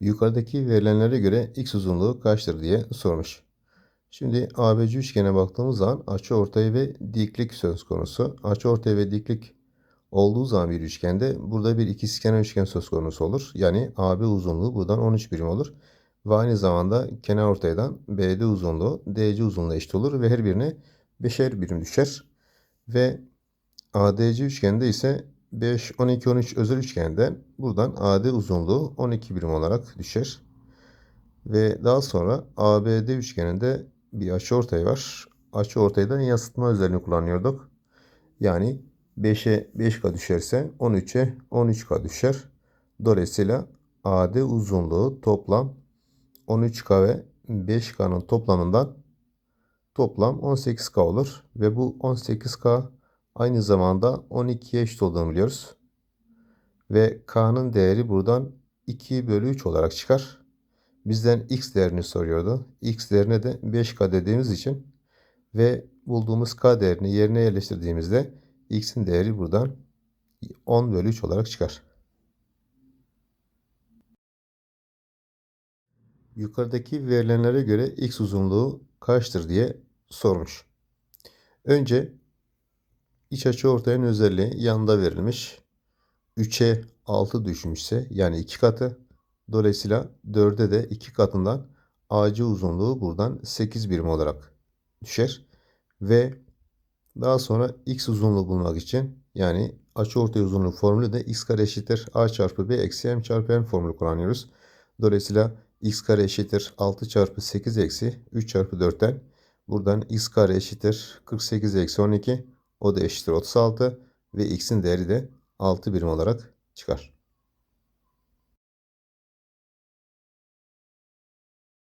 Yukarıdaki verilenlere göre x uzunluğu kaçtır diye sormuş. Şimdi ABC üçgene baktığımız zaman açıortay ve diklik söz konusu. Açıortay ve diklik olduğu zaman bir üçgende burada bir ikizkenar üçgen söz konusu olur. Yani AB uzunluğu buradan 13 birim olur. Ve aynı zamanda kenar ortaydan BD uzunluğu DC uzunluğu eşit olur ve her birine 5'er birim düşer. Ve ADC üçgende ise 5, 12, 13 özel üçgende buradan AD uzunluğu 12 birim olarak düşer. Ve daha sonra ABD üçgeninde bir açıortay var. Açıortaydan yansıtma özelliğini kullanıyorduk. Yani 5'e 5K düşerse 13'e 13K düşer. Dolayısıyla AD uzunluğu toplam 13K ve 5K'nın toplamından toplam 18K olur. Ve bu 18K aynı zamanda 12'ye eşit olduğunu biliyoruz. Ve K'nın değeri buradan 2 bölü 3 olarak çıkar. Bizden X değerini soruyordu. X değerine de 5K dediğimiz için ve bulduğumuz K değerini yerine yerleştirdiğimizde X'in değeri buradan 10 bölü 3 olarak çıkar. Yukarıdaki verilenlere göre X uzunluğu kaçtır diye sormuş. Önce iç açı ortayan özelliği yanında verilmiş. 3'e 6 düşmüşse yani 2 katı. Dolayısıyla 4'e de 2 katından AC uzunluğu buradan 8 birim olarak düşer. Ve daha sonra x uzunluğu bulmak için yani açıortay uzunluğu formülü de x kare eşittir a çarpı b eksi m çarpı n formülü kullanıyoruz. Dolayısıyla x kare eşittir 6 çarpı 8 eksi 3 çarpı 4'ten buradan x kare eşittir 48 eksi 12 o da eşittir 36 ve x'in değeri de 6 birim olarak çıkar.